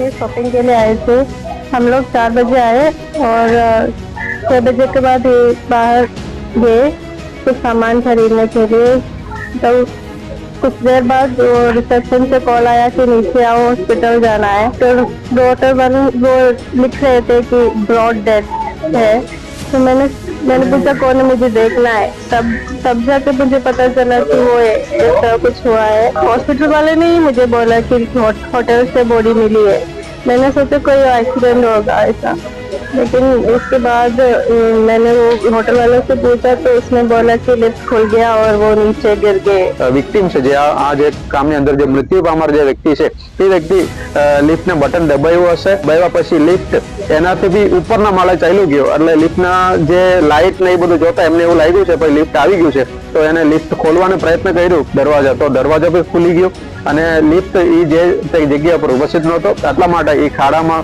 थे शॉपिंग के लिए आए थे। हम लोग चार बजे आए और छः बजे के बाद ये बाहर गए, कुछ सामान खरीदने के लिए। तो कुछ देर बाद वो रिसेप्शन से कॉल आया कि नीचे आओ हॉस्पिटल जाना है। तो डॉक्टर वन वो लिख रहे थे कि ब्रॉड डेथ है। तो मैंने मैंने पूछा कौन है मुझे देखना है? तब तब जाके मुझे पता चला कि वो ऐसा कुछ हुआ है। हॉस्पिटल वाले ने ही मुझे बोला कि होटल से बॉडी मिली है। मैंने सोचा कोई एक्सीडेंट होगा ऐसा। लेकिन उसके बाद अ, मैंने वो होटल वाले से पूछा तो उसने बोला कि लिफ्ट खुल गया और वो नीचे गिर गए વિક્ટીમ છે જે આ આ જે કામની અંદર જે મૃત્યુ પામનાર જે વ્યક્તિ છે એ વ્યક્તિ લિફ્ટને બટન દબાવ્યું હશે દબાવ્યા પછી લિફ્ટ એનાથી બી ઉપરના માળે ચાલ્યું ગયો એટલે લિફ્ટના જે લાઇટ ને એ બધું જોતા એમને એવું લાગ્યું છે પછી લિફ્ટ આવી ગયું છે તો એને લિફ્ટ ખોલવાનો પ્રયત્ન કર્યો દરવાજા તો દરવાજો બી ખુલી ગયો અને લિફ્ટ એ જે તે જગ્યા પર ઉપસ્થિત નહોતો એટલા માટે એ ખાડામાં